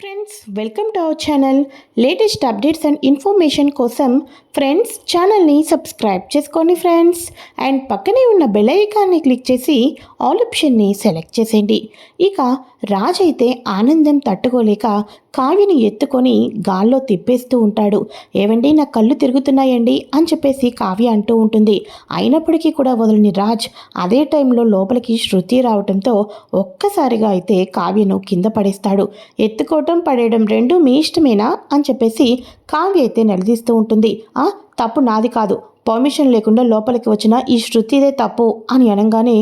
Friends welcome to our channel latest updates and information కోసం friends ఛానల్ని subscribe చేసుకోండి friends and పక్కనే ఉన్న బెల్ ఐకాన్ని క్లిక్ చేసి ఆల్ ఆప్షన్ని సెలెక్ట్ చేసేయండి ఇక రాజ్ అయితే ఆనందం తట్టుకోలేక కావ్యని ఎత్తుకొని గాల్లో తిప్పేస్తూ ఉంటాడు ఏవండి నా కళ్ళు తిరుగుతున్నాయండి అని చెప్పేసి కావ్య అంటూ ఉంటుంది అయినప్పటికీ కూడా వదలని రాజ్ అదే టైంలో లోపలికి శృతి రావడంతో ఒక్కసారిగా అయితే కావ్యను కింద పడేస్తాడు ఎత్తుకోవటం పడేయడం రెండు మీ ఇష్టమేనా? అని చెప్పేసి కావ్య అయితే నిలదీస్తూ ఉంటుంది. "ఆ, తప్పు నాది కాదు. పర్మిషన్ లేకుండా లోపలికి వచ్చిన ఈ శృతిదే తప్పు అని అనగానే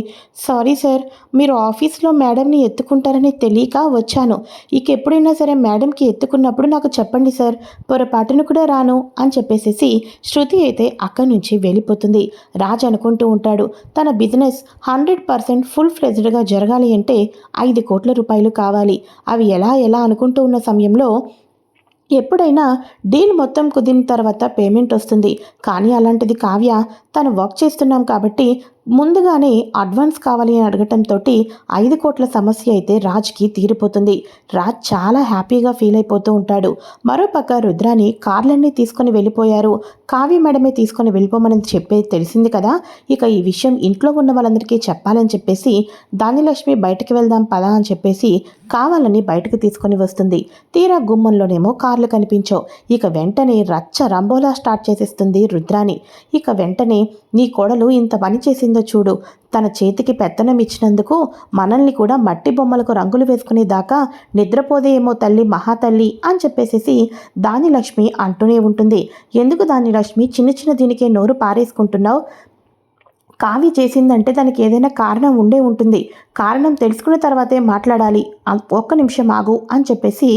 సారీ సార్ మీరు ఆఫీస్లో మేడంని ఎత్తుకుంటారని తెలియక వచ్చాను. ఇక ఎప్పుడైనా సరే మేడంకి ఎత్తుకున్నప్పుడు నాకు చెప్పండి సార్ పొరపాటును కూడా రాను అని చెప్పేసేసి శృతి అయితే అక్కడి నుంచి వెళ్ళిపోతుంది. రాజ్ అనుకుంటూ ఉంటాడు తన బిజినెస్ హండ్రెడ్ పర్సెంట్ ఫుల్ ఫ్లెజ్డ్గా జరగాలి అంటే ఐదు కోట్ల రూపాయలు కావాలి. అవి ఎలా ఎలా అనుకుంటూ ఉన్న సమయంలో ఎప్పుడైనా డీల్ మొత్తం కుదిరిన తర్వాత పేమెంట్ వస్తుంది. కానీ అలాంటిది కావ్య తను వర్క్ చేస్తున్నాం కాబట్టి ముందుగానే అడ్వాన్స్ కావాలి అని అడగటంతో ఐదు కోట్ల సమస్య అయితే రాజ్కి తీరిపోతుంది. రాజ్ చాలా హ్యాపీగా ఫీల్ అయిపోతూ ఉంటాడు. మరోపక్క రుద్రాని కార్లన్నీ తీసుకొని వెళ్ళిపోయారు. కావ్య మేడమే తీసుకొని వెళ్ళిపోమని చెప్పే తెలిసింది కదా. ఇక ఈ విషయం ఇంట్లో ఉన్న వాళ్ళందరికీ చెప్పాలని చెప్పేసి దానిలక్ష్మి బయటకు వెళ్దాం పదా అని చెప్పేసి కావాలని బయటకు తీసుకొని వస్తుంది. తీరా గుమ్మంలోనేమో కార్లు కనిపించవు. ఇక వెంటనే రచ్చ రంబోలా స్టార్ట్ చేసేస్తుంది రుద్రాని ఇక వెంటనే నీ కోడలు ఇంత పని చేసిందో చూడు. తన చేతికి పెత్తనం ఇచ్చినందుకు మనల్ని కూడా మట్టి బొమ్మలకు రంగులు వేసుకునే దాకా నిద్రపోదే తల్లి మహాతల్లి అని చెప్పేసేసి దాని లక్ష్మి అంటూనే ఉంటుంది. ఎందుకు దాని లక్ష్మి చిన్న చిన్న దీనికే నోరు పారేసుకుంటున్నావు? కావి చేసిందంటే దానికి ఏదైనా కారణం ఉండే ఉంటుంది. కారణం తెలుసుకున్న తర్వాతే మాట్లాడాలి. ఒక్క నిమిషం ఆగు అని చెప్పేసి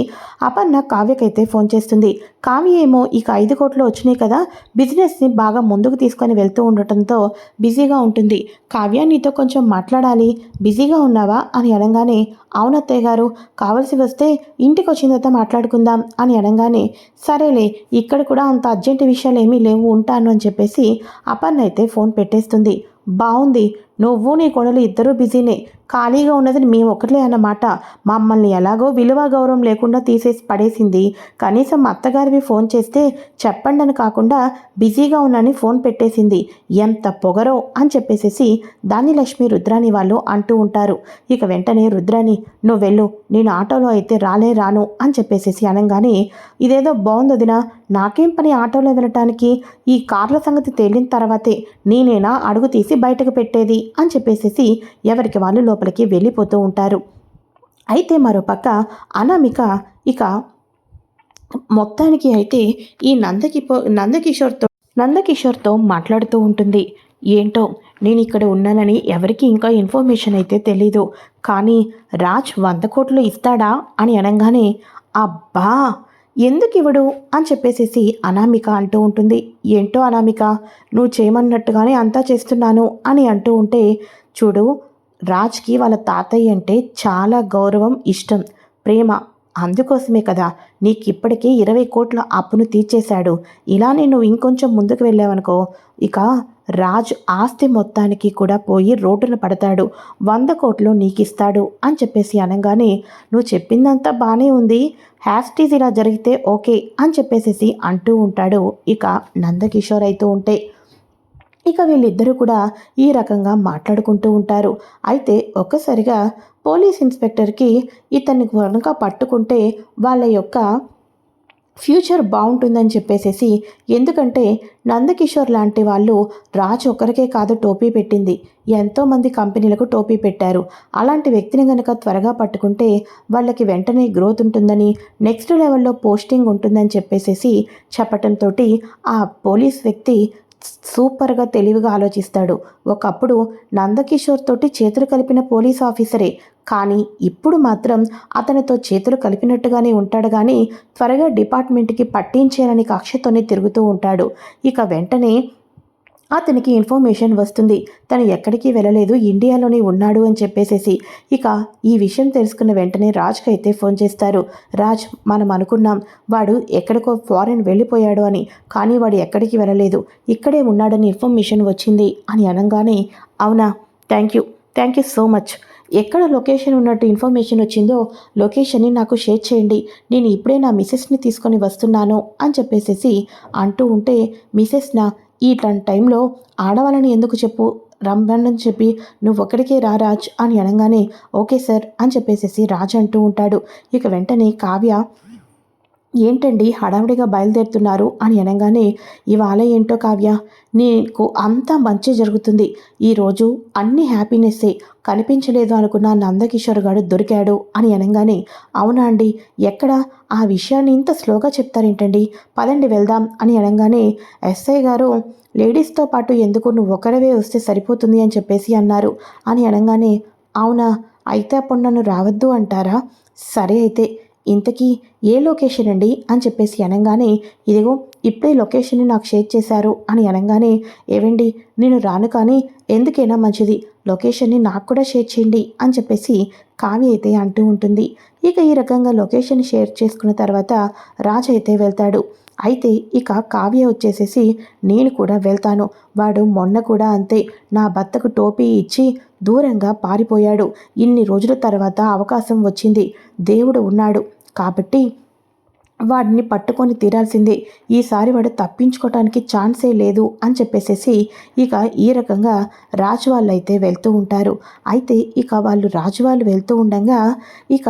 అపర్ణ కావ్యకైతే ఫోన్ చేస్తుంది. కావ్య ఏమో ఇక ఐదు కోట్లు వచ్చినాయి కదా బిజినెస్ని బాగా ముందుకు తీసుకొని వెళ్తూ ఉండటంతో బిజీగా ఉంటుంది. కావ్య నీతో కొంచెం మాట్లాడాలి. బిజీగా ఉన్నావా అని అనగానే అవునత్తయ్య గారు కావలసి వస్తే ఇంటికి వచ్చిన తర్వాత మాట్లాడుకుందాం అని అనగానే సరేలే ఇక్కడ కూడా అంత అర్జెంట్ విషయాలు ఏమీ లేవు ఉంటాను అని చెప్పేసి అపర్ణ అయితే ఫోన్ పెట్టేస్తుంది. బాగుంది నువ్వు నీ కొడలు ఇద్దరూ బిజీనే. ఖాళీగా ఉన్నది మేము ఒకట్లే అన్నమాట మమ్మల్ని ఎలాగో విలువ గౌరవం లేకుండా తీసేసి పడేసింది. కనీసం అత్తగారివి ఫోన్ చేస్తే చెప్పండి అని కాకుండా బిజీగా ఉన్నానని ఫోన్ పెట్టేసింది. ఎంత పొగరో అని చెప్పేసేసి దాని లక్ష్మి రుద్రాని వాళ్ళు అంటూ ఉంటారు. ఇక వెంటనే రుద్రాని నువ్వు వెళ్ళు నేను ఆటోలో అయితే రాలే రాను అని చెప్పేసేసి అనగానే ఇదేదో బాగుంది వదినా నాకేం పని ఆటోలో వెళ్ళటానికి? ఈ కార్ల సంగతి తేలిన తర్వాతే నేనేనా అడుగు తీసి బయటకు పెట్టేది? అని చెప్పేసేసి ఎవరికి వాళ్ళు లోపల లోపలికి వెళ్ళిపోతూ ఉంటారు. అయితే మరోపక్క అనామిక ఇక మొత్తానికి అయితే ఈ నందకి నందకిషోర్తో నందకిషోర్తో మాట్లాడుతూ ఉంటుంది. ఏంటో నేను ఇక్కడ ఉన్నానని ఎవరికి ఇంకా ఇన్ఫర్మేషన్ అయితే తెలీదు. కానీ రాజ్ వంద కోట్లు ఇస్తాడా అని అనగానే అబ్బా ఎందుకు ఇవ్వడు అని చెప్పేసేసి అనామిక అంటూ ఉంటుంది. ఏంటో అనామిక నువ్వు చేయమన్నట్టుగానే అంతా చేస్తున్నాను అని అంటూ ఉంటే చూడు రాజ్కి వాళ్ళ తాతయ్య అంటే చాలా గౌరవం ఇష్టం ప్రేమ. అందుకోసమే కదా నీకు ఇప్పటికే ఇరవై కోట్ల అప్పును తీర్చేశాడు. ఇలానే నువ్వు ఇంకొంచెం ముందుకు వెళ్ళావనుకో ఇక రాజ్ ఆస్తి మొత్తానికి కూడా పోయి రోడ్డున పడతాడు. వంద కోట్లు నీకు ఇస్తాడు అని చెప్పేసి అనగానే నువ్వు చెప్పిందంతా బాగానే ఉంది. హ్యాస్టీస్ ఇలా జరిగితే ఓకే అని చెప్పేసేసి అంటూ ఉంటాడు. ఇక నందకిషోర్ అయితే ఉంటే ఇక వీళ్ళిద్దరూ కూడా ఈ రకంగా మాట్లాడుకుంటూ ఉంటారు. అయితే ఒక్కసారిగా పోలీస్ ఇన్స్పెక్టర్కి ఇతన్ని కనుక పట్టుకుంటే వాళ్ళ యొక్క ఫ్యూచర్ బాగుంటుందని చెప్పేసేసి ఎందుకంటే నందకిషోర్ లాంటి వాళ్ళు రాజు ఒక్కరికే కాదు టోపీ పెట్టింది. ఎంతోమంది కంపెనీలకు టోపీ పెట్టారు. అలాంటి వ్యక్తిని కనుక త్వరగా పట్టుకుంటే వాళ్ళకి వెంటనే గ్రోత్ ఉంటుందని నెక్స్ట్ లెవెల్లో పోస్టింగ్ ఉంటుందని చెప్పేసేసి చెప్పటంతో ఆ పోలీస్ వ్యక్తి సూపర్గా తెలివిగా ఆలోచిస్తాడు. ఒకప్పుడు నందకిషోర్ తోటి చేతులు కలిపిన పోలీస్ ఆఫీసరే. కానీ ఇప్పుడు మాత్రం అతనితో చేతులు కలిపినట్టుగానే ఉంటాడు కానీ త్వరగా డిపార్ట్మెంట్కి పట్టించేనని కక్షతోనే తిరుగుతూ ఉంటాడు. ఇక వెంటనే అతనికి ఇన్ఫర్మేషన్ వస్తుంది. తను ఎక్కడికి వెళ్ళలేదు. ఇండియాలోనే ఉన్నాడు అని చెప్పేసేసి ఇక ఈ విషయం తెలుసుకున్న వెంటనే రాజ్కి అయితే ఫోన్ చేస్తారు. రాజ్ మనం అనుకున్నాం. వాడు ఎక్కడికో ఫారెన్ వెళ్ళిపోయాడు అని. కానీ వాడు ఎక్కడికి వెళ్ళలేదు. ఇక్కడే ఉన్నాడని ఇన్ఫర్మేషన్ వచ్చింది అని అనగానే అవునా? Thank you. Thank you so much. ఎక్కడ లొకేషన్ ఉన్నట్టు ఇన్ఫర్మేషన్ వచ్చిందో లొకేషన్ని నాకు షేర్ చేయండి. నేను ఇప్పుడే నా మిసెస్ని తీసుకొని వస్తున్నాను అని చెప్పేసేసి అంటూ ఉంటే మిసెస్ నా ఈ టన్ టైంలో ఆడవాళ్ళని ఎందుకు చెప్పు? రమ్మని చెప్పి నువ్వు ఒక్కడికే రా రాజ్ అని అనగానే ఓకే సార్ అని చెప్పేసేసి రాజ్ అంటూ ఉంటాడు. ఇక వెంటనే కావ్య ఏంటండి హడావిడిగా బయలుదేరుతున్నారు అని అనగానే ఇవాళ ఏంటో కావ్య నీకు అంతా మంచి జరుగుతుంది. ఈరోజు అన్ని హ్యాపీనెస్సే. కనిపించలేదు అనుకున్న నందకిషోర్ గారు దొరికాడు అని అనగానే అవునా అండి? ఎక్కడ? ఆ విషయాన్ని ఇంత స్లోగా చెప్తారేంటండి? పదండి వెళ్దాం అని అనగానే ఎస్ఐ గారు లేడీస్తో పాటు ఎందుకు నువ్వు ఒకరివే వస్తే సరిపోతుంది అని చెప్పేసి అన్నారు. అని అనగానే అవునా? అయితే అప్పుడు నన్ను రావద్దు అంటారా? సరే అయితే. ఇంతకీ ఏ లొకేషన్ అండి అని చెప్పేసి అనగానే ఇదిగో ఇప్పుడే లొకేషన్ని నాకు షేర్ చేశారు అని అనగానే ఏవండి నేను రాను కానీ ఎందుకైనా మంచిది లొకేషన్ని నాకు కూడా షేర్ చేయండి అని చెప్పేసి కావ్య అయితే అంటూ ఉంటుంది. ఇక ఈ రకంగా లొకేషన్ షేర్ చేసుకున్న తర్వాత రాజ్ అయితే వెళ్తాడు. అయితే ఇక కావ్య వచ్చేసేసి నేను కూడా వెళ్తాను. వాడు మొన్న కూడా అంతే. నా భర్తకు టోపీ ఇచ్చి దూరంగా పారిపోయాడు. ఇన్ని రోజుల తర్వాత అవకాశం వచ్చింది. దేవుడు ఉన్నాడు. కాబట్టి వాడిని పట్టుకొని తీరాల్సిందే. ఈసారి వాడు తప్పించుకోవటానికి ఛాన్సే లేదు అని చెప్పేసేసి ఇక ఈ రకంగా రాజు వాళ్ళు అయితే వెళ్తూ ఉంటారు. అయితే ఇక వాళ్ళు రాజు వాళ్ళు వెళ్తూ ఉండగా ఇక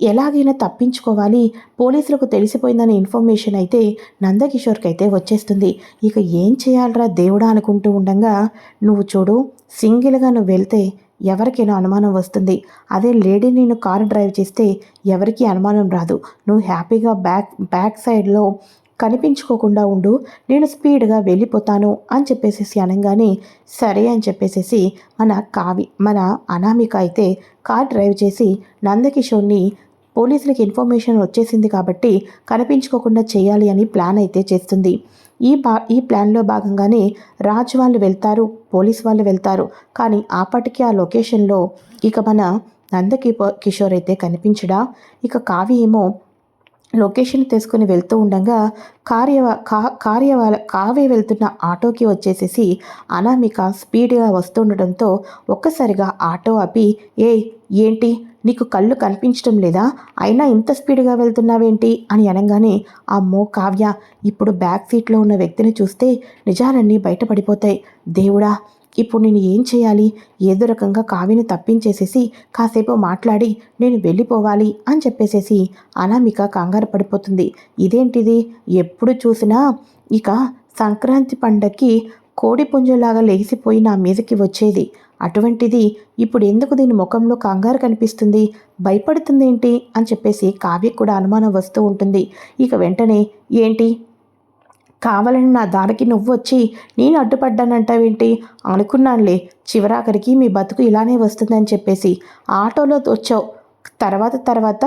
ఎలాగైనా తప్పించుకోవాలి. పోలీసులకు తెలిసిపోయిందనే ఇన్ఫర్మేషన్ అయితే నందకిషోర్కి అయితే వచ్చేస్తుంది. ఇక ఏం చేయాలరా దేవుడా అనుకుంటూ ఉండగా నువ్వు చూడు సింగిల్గా నువ్వు వెళ్తే ఎవరికైనా అనుమానం వస్తుంది. అదే లేడీ నేను కారు డ్రైవ్ చేస్తే ఎవరికీ అనుమానం రాదు. నువ్వు హ్యాపీగా బ్యాక్ బ్యాక్ సైడ్లో కనిపించుకోకుండా ఉండు. నేను స్పీడ్గా వెళ్ళిపోతాను అని చెప్పేసేసి అనగానే సరే అని చెప్పేసేసి మన కావి మన అనామిక అయితే కార్ డ్రైవ్ చేసి నందకిషోర్ని పోలీసులకు ఇన్ఫర్మేషన్ వచ్చేసింది కాబట్టి కనిపించుకోకుండా చేయాలి అని ప్లాన్ అయితే చేస్తుంది. ఈ బా ఈ ప్లాన్లో భాగంగానే రాజ్ వాళ్ళు వెళ్తారు పోలీస్ వాళ్ళు వెళ్తారు. కానీ ఆపటికి ఆ లొకేషన్లో ఇక మన నందకి కిషోర్ అయితే కనిపించడా? ఇక కావి ఏమో లొకేషన్ తీసుకుని వెళ్తూ ఉండగా కార్యవ కా కార్యవాల కావే వెళ్తున్న ఆటోకి వచ్చేసేసి అనామిక స్పీడ్గా వస్తుండటంతో ఒక్కసారిగా ఆటో ఆపి ఏ ఏంటి? నీకు కళ్ళు కనిపించడం లేదా? అయినా ఇంత స్పీడ్గా వెళ్తున్నావేంటి? అని అనగానే అమ్మో కావ్య ఇప్పుడు బ్యాక్ సీట్లో ఉన్న వ్యక్తిని చూస్తే నిజాలన్నీ బయటపడిపోతాయి. దేవుడా ఇప్పుడు నేను ఏం చేయాలి? ఏదో రకంగా కావ్యని తప్పించేసేసి కాసేపు మాట్లాడి నేను వెళ్ళిపోవాలి అని చెప్పేసేసి అనామిక కంగారు పడిపోతుంది. ఇదేంటిది? ఎప్పుడు చూసినా ఇక సంక్రాంతి పండక్కి కోడి పుంజులాగా లేచిపోయి నా మీదకి వచ్చేది. అటువంటిది ఇప్పుడు ఎందుకు దీని ముఖంలో కంగారు కనిపిస్తుంది? భయపడుతుందేంటి? అని చెప్పేసి కావ్య కూడా అనుమానం వస్తూ ఉంటుంది. ఇక వెంటనే ఏంటి? కావాలని నా దారికి నువ్వు వచ్చి నేను అడ్డుపడ్డానంటావేంటి? అనుకున్నానులే. చివరాఖరికి మీ బతుకు ఇలానే వస్తుందని చెప్పేసి ఆటోలో వచ్చావు. తర్వాత తర్వాత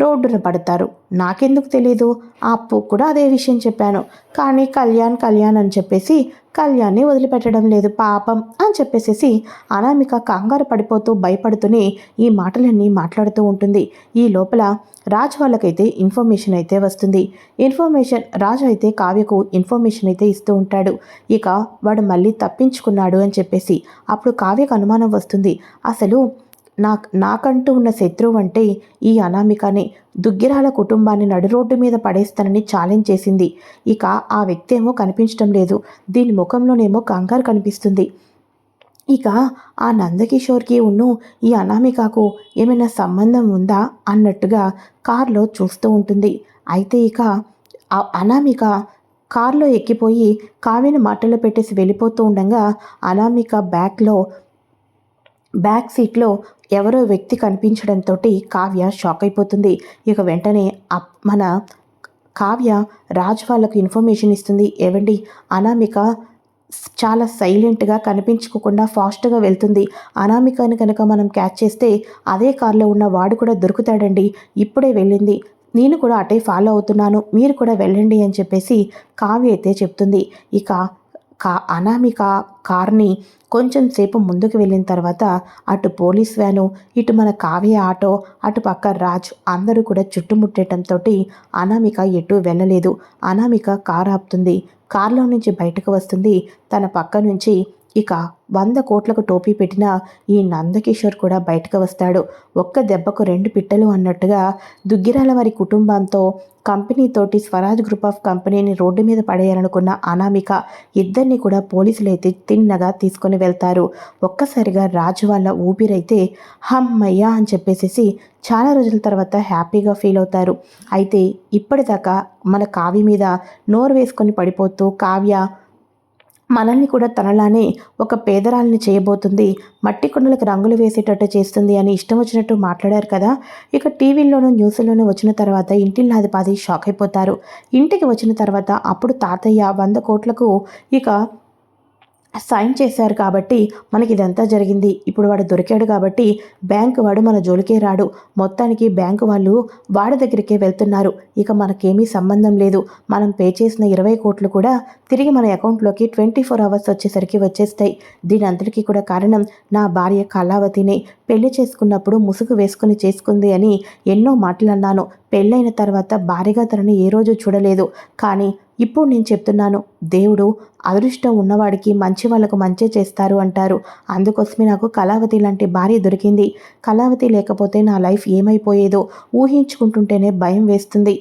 రోడ్డున పడతారు. నాకెందుకు తెలీదు? ఆ అప్పు కూడా అదే విషయం చెప్పాను. కానీ కళ్యాణ్ కళ్యాణ్ అని చెప్పేసి కళ్యాణ్ని వదిలిపెట్టడం లేదు పాపం అని చెప్పేసేసి అనామిక కంగారు పడిపోతూ భయపడుతూనే ఈ మాటలన్నీ మాట్లాడుతూ ఉంటుంది. ఈ లోపల రాజు వాళ్ళకైతే ఇన్ఫర్మేషన్ అయితే వస్తుంది. ఇన్ఫర్మేషన్ రాజు అయితే కావ్యకు ఇన్ఫర్మేషన్ అయితే ఇస్తూ ఉంటాడు. ఇక వాడు మళ్ళీ తప్పించుకున్నాడు అని చెప్పేసి అప్పుడు కావ్యకు అనుమానం వస్తుంది. అసలు నాకు నాకంటూ ఉన్న శత్రువు అంటే ఈ అనామికనే. దుగ్గిరాల కుటుంబాన్ని నడి రోడ్డు మీద పడేస్తానని ఛాలెంజ్ చేసింది. ఇక ఆ వ్యక్తి ఏమో కనిపించడం లేదు. దీని ముఖంలోనేమో కంగారు కనిపిస్తుంది. ఇక ఆ నందకిషోర్కి ఉన్ను ఈ అనామికకు ఏమైనా సంబంధం ఉందా అన్నట్టుగా కారులో చూస్తూ ఉంటుంది. అయితే ఇక ఆ అనామిక కారులో ఎక్కిపోయి కావ్యని మాటలు పెట్టేసి వెళ్ళిపోతూ ఉండగా అనామిక బ్యాక్లో బ్యాక్ సీట్లో ఎవరో వ్యక్తి కనిపించడంతో కావ్య షాక్ అయిపోతుంది. ఇక వెంటనే మన కావ్య రాజ్ వాళ్ళకు ఇన్ఫర్మేషన్ ఇస్తుంది. ఏవండి అనామిక చాలా సైలెంట్గా కనిపించుకోకుండా ఫాస్ట్గా వెళ్తుంది. అనామికని కనుక మనం క్యాచ్ చేస్తే అదే కారులో ఉన్న వాడు కూడా దొరుకుతాడండి. ఇప్పుడే వెళ్ళింది. నేను కూడా అటే ఫాలో అవుతున్నాను. మీరు కూడా వెళ్ళండి అని చెప్పేసి కావ్య అయితే చెప్తుంది. ఇక కా అనామిక కార్ని కొంచెం సేపు ముందుకు వెళ్ళిన తర్వాత అటు పోలీస్ వ్యాను ఇటు మన కావ్య ఆటో అటు పక్క రాజ్ అందరూ కూడా చుట్టుముట్టేయటంతో అనామిక ఎటు వెళ్ళలేదు. అనామిక కారు ఆపుతుంది. కారులో నుంచి బయటకు వస్తుంది. తన పక్క నుంచి ఇక వంద కోట్లకు టోపీ పెట్టిన ఈ నందకిషోర్ కూడా బయటకు వస్తాడు. ఒక్క దెబ్బకు రెండు పిట్టలు అన్నట్టుగా దుగ్గిరాల వారి కుటుంబంతో కంపెనీతోటి స్వరాజ్ గ్రూప్ ఆఫ్ కంపెనీని రోడ్డు మీద పడేయాలనుకున్న అనామిక ఇద్దరిని కూడా పోలీసులు అయితే తిన్నగా తీసుకొని వెళ్తారు. ఒక్కసారిగా రాజు వాళ్ళ ఊపిరైతే హమ్మయ్యా అని చెప్పేసేసి చాలా రోజుల తర్వాత హ్యాపీగా ఫీల్ అవుతారు. అయితే ఇప్పటిదాకా మన కావ్య మీద నోరు వేసుకొని పడిపోతూ కావ్య మనల్ని కూడా తనలానే ఒక పేదరాల్ని చేయబోతుంది. మట్టి కుండలకు రంగులు వేసేటట్టు చేస్తుంది అని ఇష్టం వచ్చినట్టు మాట్లాడారు కదా. ఇక టీవీల్లోనూ న్యూస్లోనూ వచ్చిన తర్వాత ఇంటిల్లాది షాక్ అయిపోతారు. ఇంటికి వచ్చిన తర్వాత అప్పుడు తాతయ్య వంద కోట్లకు ఇక సైన్ చేశారు కాబట్టి మనకి ఇదంతా జరిగింది. ఇప్పుడు వాడు దొరికాడు కాబట్టి బ్యాంకు వాడు మన జోలికే రాడు. మొత్తానికి బ్యాంకు వాళ్ళు వాడి దగ్గరికే వెళ్తున్నారు. ఇక మనకేమీ సంబంధం లేదు. మనం పే చేసిన ఇరవై కోట్లు కూడా తిరిగి మన అకౌంట్లోకి ట్వంటీ ఫోర్ అవర్స్ వచ్చేసరికి వచ్చేస్తాయి. దీని అంతటికీ కూడా కారణం నా భార్య కళావతిని పెళ్ళి చేసుకున్నప్పుడు ముసుగు వేసుకుని చేసుకుంది అని ఎన్నో మాటలు అన్నాను పెళ్ళైన తర్వాత భార్యగా తనని ఏ రోజు చూడలేదు. కానీ ఇప్పుడు నేను చెప్తున్నాను దేవుడు అదృష్టం ఉన్నవాడికి మంచి వాళ్ళకు మంచి చేస్తారు అంటారు. అందుకోసమే నాకు కళావతి లాంటి భార్య దొరికింది. కళావతి లేకపోతే నా లైఫ్ ఏమైపోయేదో ఊహించుకుంటుంటేనే భయం వేస్తుంది.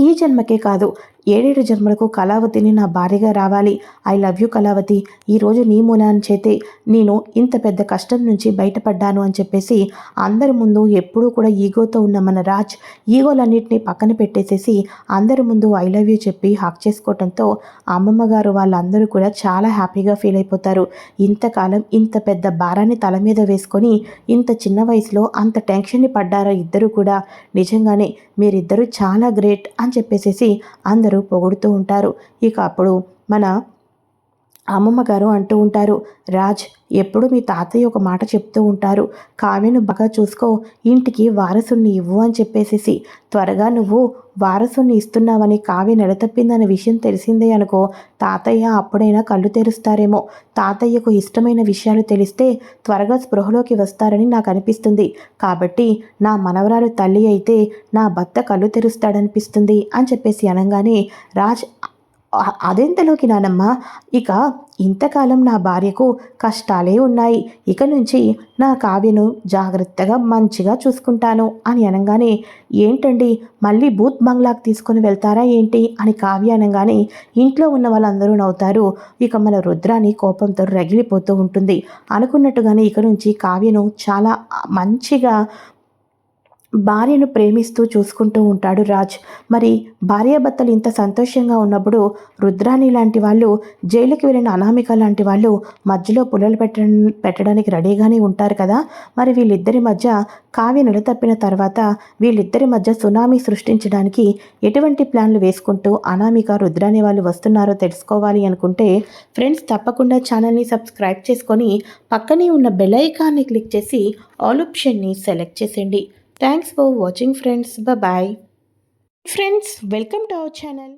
ఈ జన్మకే కాదు ఏడేడు జన్మలకు కళావతిని నా భార్యగా రావాలి. I love you Kalavathi. ఈరోజు నీ మూలాన్ని చేతే నేను ఇంత పెద్ద కష్టం నుంచి బయటపడ్డాను అని చెప్పేసి అందరి ముందు ఎప్పుడూ కూడా ఈగోతో ఉన్న మన రాజ్ ఈగోలన్నింటినీ పక్కన పెట్టేసేసి అందరి ముందు ఐ లవ్ యూ చెప్పి హక్ చేసుకోవడంతో అమ్మమ్మ గారు వాళ్ళందరూ కూడా చాలా హ్యాపీగా ఫీల్ అయిపోతారు. ఇంతకాలం ఇంత పెద్ద భారాన్ని తల మీద వేసుకొని ఇంత చిన్న వయసులో అంత టెన్షన్ని పడ్డారా ఇద్దరు కూడా? నిజంగానే మీరిద్దరూ చాలా గ్రేట్ అని చెప్పేసేసి అందరూ అందరూ పొగుడుతూ ఉంటారు. ఇక అప్పుడు మన అమ్మమ్మ గారు అంటూ ఉంటారు రాజ్ ఎప్పుడు మీ తాతయ్య ఒక మాట చెప్తూ ఉంటారు. కావ్యను బాగా చూసుకో ఇంటికి వారసుని ఇవ్వు అని చెప్పేసేసి త్వరగా నువ్వు వారసుని ఇస్తున్నావని కావ్య నెడతప్పిందనే విషయం తెలిసిందే అనుకో తాతయ్య అప్పుడైనా కళ్ళు తెరుస్తారేమో. తాతయ్యకు ఇష్టమైన విషయాలు తెలిస్తే త్వరగా స్పృహలోకి వస్తారని నాకు అనిపిస్తుంది. కాబట్టి నా మనవరాలు తల్లి అయితే నా భర్త కళ్ళు తెరుస్తాడనిపిస్తుంది అని చెప్పేసి అనగానే రాజ్ అదెంతలోకి నానమ్మ? ఇక ఇంతకాలం నా భార్యకు కష్టాలే ఉన్నాయి. ఇక నుంచి నా కావ్యను జాగ్రత్తగా మంచిగా చూసుకుంటాను అని అనగానే ఏంటండి? మళ్ళీ బూత్ బంగ్లాకు తీసుకుని వెళ్తారా ఏంటి? అని కావ్య అనగానే ఇంట్లో ఉన్న వాళ్ళందరూ నవ్వుతారు. ఇక మన రుద్రాని కోపంతో రగిలిపోతూ ఉంటుంది. అనుకున్నట్టుగానే ఇక నుంచి కావ్యను చాలా మంచిగా భార్యను ప్రేమిస్తూ చూసుకుంటూ ఉంటాడు రాజ్. మరి భార్యాభర్తలు ఇంత సంతోషంగా ఉన్నప్పుడు రుద్రాణి లాంటి వాళ్ళు జైలుకి వెళ్ళిన అనామిక లాంటి వాళ్ళు మధ్యలో పుల్లలు పెట్ట పెట్టడానికి రెడీగానే ఉంటారు కదా? మరి వీళ్ళిద్దరి మధ్య కావ్య నిలతప్పిన తర్వాత వీళ్ళిద్దరి మధ్య సునామీ సృష్టించడానికి ఎటువంటి ప్లాన్లు వేసుకుంటూ అనామిక రుద్రాణి వాళ్ళు వస్తున్నారో తెలుసుకోవాలి అనుకుంటే ఫ్రెండ్స్ తప్పకుండా ఛానల్ని సబ్స్క్రైబ్ చేసుకొని పక్కనే ఉన్న బెల్ ఐకాన్ని క్లిక్ చేసి ఆల్ ఆప్షన్ని సెలెక్ట్ చేసేయండి. Thanks for watching friends bye friends welcome to our channel